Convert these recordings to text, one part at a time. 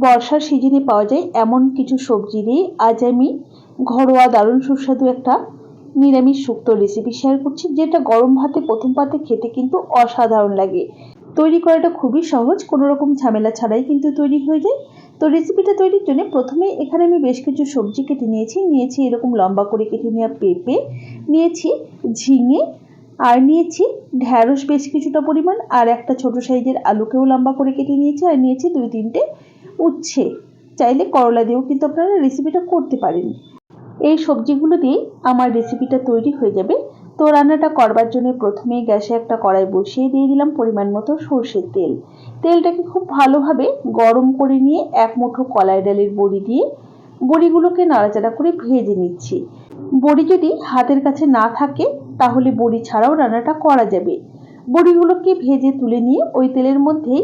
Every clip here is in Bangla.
বর্ষার সিজনে পাওয়া যায় এমন কিছু সবজি দিয়ে আজ আমি ঘরোয়া দারুণ সুস্বাদু একটা নিরামিষ শুক্তো রেসিপি শেয়ার করছি, যেটা গরম ভাতে, প্রথম পাতে খেতে কিন্তু অসাধারণ লাগে। তৈরি করাটা খুবই সহজ, কোনো রকম ঝামেলা ছাড়াই কিন্তু তৈরি হয়ে যায়। তো রেসিপিটা তৈরির জন্য প্রথমে এখানে আমি বেশ কিছু সবজি কেটে নিয়েছি নিয়েছি এরকম লম্বা করে কেটে নেওয়া পেঁপে, নিয়েছি ঝিঙে, আর নিয়েছি ঢ্যাঁড়স বেশ কিছুটা পরিমাণ, আর একটা ছোট সাইজের আলুকেও লম্বা করে কেটে নিয়েছি, আর নিয়েছি দুই তিনটে উচ্ছে। চাইলে করলা দিয়েও কিন্তু আপনারা রেসিপিটা করতে পারেন। এই সবজিগুলো দিয়ে আমার রেসিপিটা তৈরি হয়ে যাবে। তো রান্নাটা করবার জন্য প্রথমে গ্যাসে একটা কড়াই বসিয়ে দিয়ে দিলাম পরিমাণ মতো সর্ষের তেল। তেলটাকে খুব ভালোভাবে গরম করে নিয়ে এক মুঠো কলাই ডালের বড়ি দিয়ে বড়িগুলোকে নাড়াচাড়া করে ভেজে নিচ্ছি। বড়ি যদি হাতের কাছে না থাকে, তাহলে বড়ি ছাড়াও রান্নাটা করা যাবে। বড়িগুলোকে ভেজে তুলে নিয়ে ওই তেলের মধ্যেই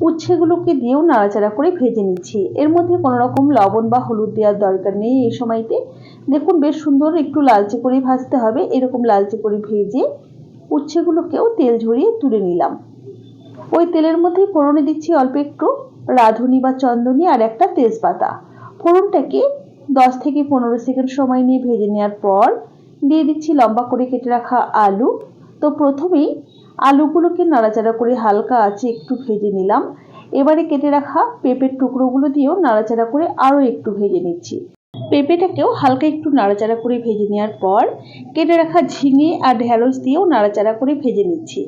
উচ্ছেগুলোকে দিয়েও নাড়াচাড়া করে ভেজে নিচ্ছি। এর মধ্যে কোনো রকম লবণ বা হলুদ দেওয়ার দরকার নেই এই সময়তে। দেখুন, বেশ সুন্দর একটু লালচে করে ভাজতে হবে। এরকম লালচে করে ভেজে উচ্ছেগুলোকেও তেল ঝরিয়ে তুলে নিলাম। ওই তেলের মধ্যে ফোড়নে দিচ্ছি অল্প একটু রাঁধুনি বা চন্দনী আর একটা তেজপাতা। ফোড়নটাকে দশ থেকে পনেরো সেকেন্ড সময় নিয়ে ভেজে নেওয়ার পর দিয়ে দিচ্ছি লম্বা করে কেটে রাখা আলু। তো প্রথমেই আলুগুলোকে নাড়াচাড়া করে হালকা আছে একটু ভেজে নিলাম। এবারে কেটে রাখা পেঁপের টুকরোগুলো দিয়েও নাড়াচাড়া করে আরও একটু ভেজে নিচ্ছি। পেঁপেটাকেও হালকা একটু নাড়াচাড়া করে ভেজে নেওয়ার পর কেটে রাখা ঝিঙে আর ঢ্যাঁড়স দিয়েও নাড়াচাড়া করে ভেজে নিচ্ছি।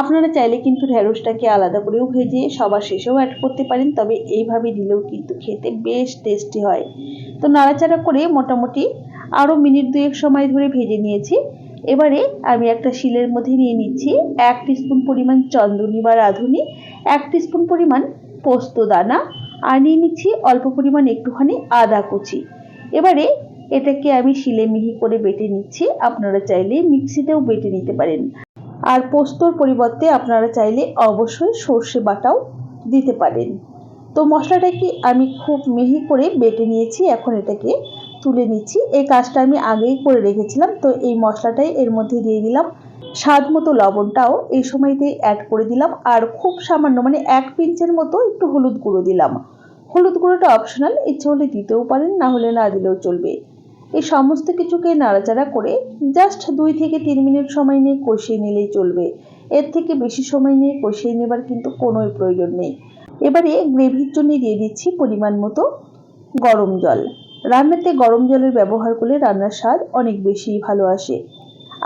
আপনারা চাইলে কিন্তু ঢ্যাঁড়সটাকে আলাদা করেও ভেজে সবার শেষেও অ্যাড করতে পারেন, তবে এইভাবে দিলেও কিন্তু খেতে বেশ টেস্টি হয়। তো নাড়াচাড়া করে মোটামুটি আরও মিনিট দুয়েক সময় ধরে ভেজে নিয়েছি। এবারে আমি একটা শিলের মধ্যে নিয়ে নিচ্ছি এক স্পুন পরিমাণ চন্দনী বা রাঁধুনি, এক স্পুন পরিমাণ পোস্ত দানা আর নিয়ে নিচ্ছি অল্প পরিমাণ একটুখানি আদা কুচি। এবারে এটাকে আমি শিলে মিহি করে বেটে নিচ্ছি, আপনারা চাইলে মিক্সিতেও বেটে নিতে পারেন। আর পোস্তর পরিবর্তে আপনারা চাইলে অবশ্যই সর্ষে বাটাও দিতে পারেন। তো মশলাটাকে আমি খুব মিহি করে বেটে নিয়েছি, এখন এটাকে তুলে নিচ্ছি। এই কাজটা আমি আগেই করে রেখেছিলাম, তো এই মশলাটাই এর মধ্যে দিয়ে দিলাম। স্বাদ মতো লবণটাও এই সময়তেই অ্যাড করে দিলাম, আর খুব সামান্য মানে এক পিঞ্চের মতো একটু হলুদ গুঁড়ো দিলাম। হলুদ গুঁড়োটা অপশনাল ইচ্ছে হলে দিতেও পারেন, না হলে না দিলেও চলবে। এই সমস্ত কিছুকে নাড়াচাড়া করে জাস্ট দুই থেকে তিন মিনিট সময় নিয়ে কষিয়ে নিলেই চলবে। এর থেকে বেশি সময় নিয়ে কষিয়ে নেবার কিন্তু কোনোই প্রয়োজন নেই। এবারে গ্রেভির জন্য দিয়ে দিচ্ছি পরিমাণ মতো গরম জল। রান্নাতে গরম জলের ব্যবহার করলে রান্নার স্বাদ অনেক বেশি ভালো আসে।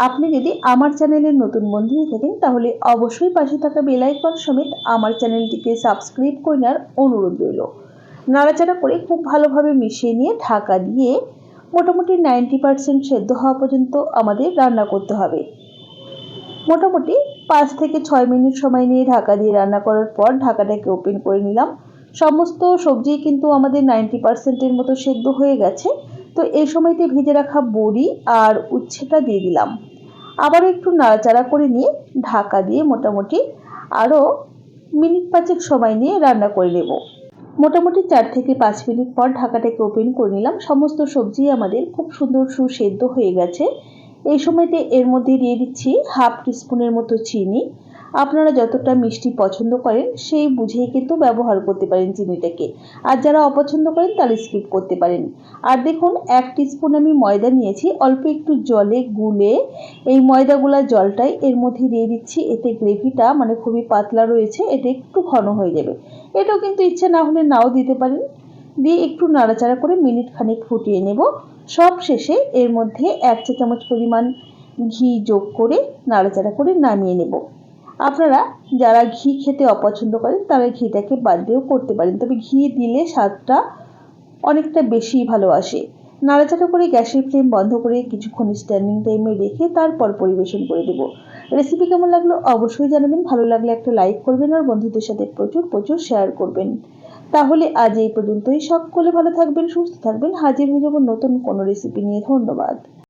আপনি যদি আমার চ্যানেলের নতুন বন্ধু হয়ে থাকেন, তাহলে অবশ্যই পাশে থাকা বেলাইকন সমেত আমার চ্যানেলটিকে সাবস্ক্রাইব করে নেওয়ার অনুরোধ রইল। নাড়াচাড়া করে খুব ভালোভাবে মিশিয়ে নিয়ে ঢাকা দিয়ে মোটামুটি নাইনটি পারসেন্ট সেদ্ধ হওয়া পর্যন্ত আমাদের রান্না করতে হবে। মোটামুটি পাঁচ থেকে ছয় মিনিট সময় নিয়ে ঢাকা দিয়ে রান্না করার পর ঢাকাটাকে ওপেন করে নিলাম। সমস্ত সবজি কিন্তু আমাদের নাইনটি পার্সেন্টের মতো সেদ্ধ হয়ে গেছে। তো এই সময়তে ভেজে রাখা বড়ি আর উচ্ছেটা দিয়ে দিলাম। আবারও একটু নাড়াচাড়া করে নিয়ে ঢাকা দিয়ে মোটামুটি আরও মিনিট পাঁচেক সময় নিয়ে রান্না করে নেব। মোটামুটি চার থেকে পাঁচ মিনিট পর ঢাকাটাকে ওপেন করে নিলাম। সমস্ত সবজি আমাদের খুব সুন্দর সুসেদ্ধ হয়ে গেছে। এই সময়তে এর মধ্যে দিয়ে দিচ্ছি হাফ টিস্পুনের মতো চিনি। আপনারা যতটা মিষ্টি পছন্দ করেন, সেই বুঝেই কিন্তু ব্যবহার করতে পারেন চিনিটাকে। আর যারা অপছন্দ করেন তাহলে স্কিপ করতে পারেন। আর দেখুন, এক টিস্পুন আমি ময়দা নিয়েছি। অল্প একটু জলে গুলে এই ময়দাগুলা জলটাই এর মধ্যে দিয়ে দিচ্ছি। এতে গ্রেভিটা মানে খুবই পাতলা রয়েছে, এটা একটু ঘন হয়ে যাবে। এটাও কিন্তু ইচ্ছে না হলে নাও দিতে পারেন। দিয়ে একটু নাড়াচাড়া করে মিনিট খানিক ফুটিয়ে নেব। সব শেষে এর মধ্যে এক চা চামচ পরিমাণ ঘি যোগ করে নাড়াচাড়া করে নামিয়ে নেব। আপনারা যারা ঘি খেতে অপছন্দ করেন, তারা ঘিটাকে বাদ দিয়েও করতে পারেন। তবে ঘি দিলে স্বাদটা অনেকটা বেশি ভালো আসে। নাড়াচাড়া করে গ্যাসের ফ্লেম বন্ধ করে কিছুক্ষণ স্ট্যান্ডিং টাইমে রেখে তারপর পরিবেশন করে দেবো। রেসিপি কেমন লাগল অবশ্যই জানাবেন। ভালো লাগলে একটা লাইক করবেন আর বন্ধুদের সাথে প্রচুর প্রচুর শেয়ার করবেন। তাহলে আজ এই পর্যন্তই। সকলে ভালো থাকবেন, সুস্থ থাকবেন। হাজির হয়ে যাব নতুন কোনো রেসিপি নিয়ে। ধন্যবাদ।